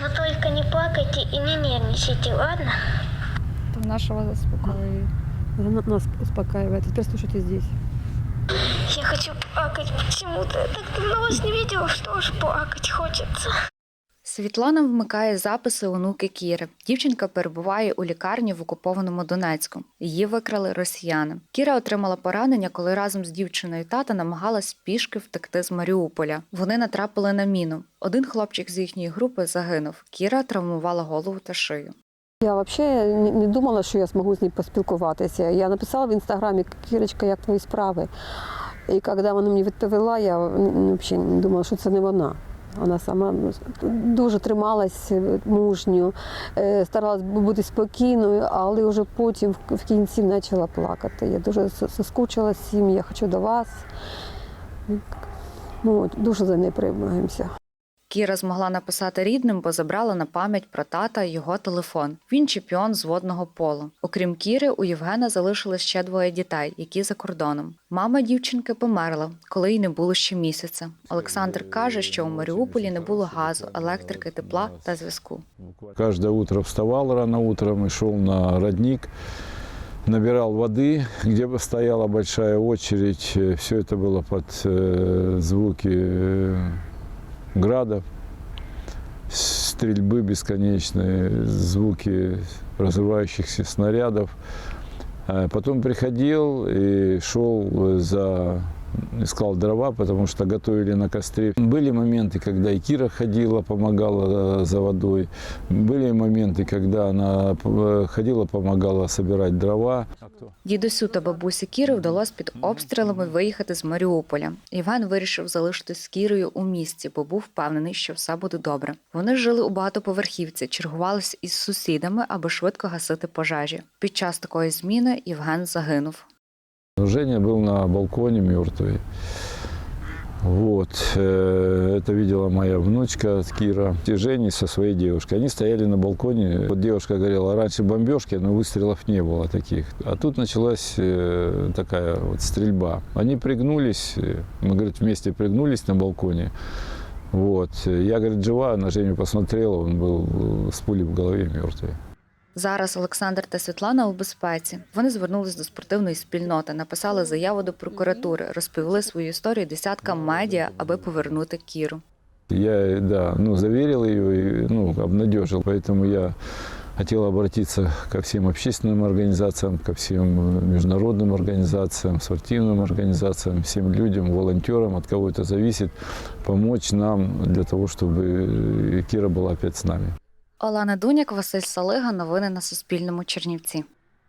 Но только не плакайте и не нервничайте, ладно? Там нашего заспокоює. Она нас успокаивает. Теперь слушайте здесь. Я хочу плакать почему-то. Я так давно вас не видела, что уж плакать хочется. Світлана вмикає записи онуки Кіри. Дівчинка перебуває у лікарні в окупованому Донецьку. Її викрали росіяни. Кіра отримала поранення, коли разом з дівчиною тата намагалась пішки втекти з Маріуполя. Вони натрапили на міну. Один хлопчик з їхньої групи загинув. Кіра травмувала голову та шию. Я взагалі не думала, що я зможу з ним поспілкуватися. Я написала в інстаграмі, Кірочка, як твої справи. І коли вона мені відповіла, я взагалі не думала, що це не вона. Вона сама дуже трималась е, мужньо, е, старалась бути спокійною, але вже потім в- кінці почала плакати. Я дуже соскучилася з я хочу до вас. Ну, дуже за нею приймаємося. Кіра змогла написати рідним, бо забрала на пам'ять про тата його телефон. Він чемпіон з водного полу. Окрім Кіри, у Євгена залишилось ще двоє дітей, які за кордоном. Мама дівчинки померла, коли їй не було ще місяця. Олександр каже, що у Маріуполі не було газу, електрики, тепла та зв'язку. Каждое утро вставал рано утром и шел на родник, набирал воды, где бы стояла большая очередь. Все это было под э, звуки э, градов, стрельбы бесконечные, звуки разрывающихся снарядов. Э, Потом приходил и шел за искал дрова, потому что готовили на костре. Были моменты, когда и Кира ходила, помогала э, за водой. Были моменты, когда она э, ходила, помогала собирать дрова. Дідусю та бабусі Кіри вдалося під обстрілами виїхати з Маріуполя. Євген вирішив залишитись з Кірою у місті, бо був впевнений, що все буде добре. Вони жили у багатоповерхівці, чергувалися із сусідами, аби швидко гасити пожежі. Під час такої зміни Євген загинув. Женя был на балконе мертвый. Вот. э, Это видела моя внучка Кира. И Женя со своей девушкой. Они стояли на балконе. Вот девушка говорила, раньше бомбежки, но выстрелов не было таких. А тут началась э, такая вот стрельба. Они пригнулись, э, мы, говорит, вместе пригнулись на балконе. Вот. Я, говорит, жива, на Женю посмотрела, он был с пулей в голове мертвый. Зараз Олександр та Світлана у безпеці. Вони звернулись до спортивної спільноти, написали заяву до прокуратури, розповіли свою історію десяткам медіа, аби повернути Кіру. Я, да, ну, заверил ее, и, ну, обнадежил. Поэтому я хотел обратиться ко всем общественным организациям, ко всем международным организациям, спортивным организациям, всем людям, волонтерам, от кого это зависит, помочь нам для того, чтобы Кира была опять с нами. Олена Дуняк, Василь Салига. Новини на Суспільному. Чернівці.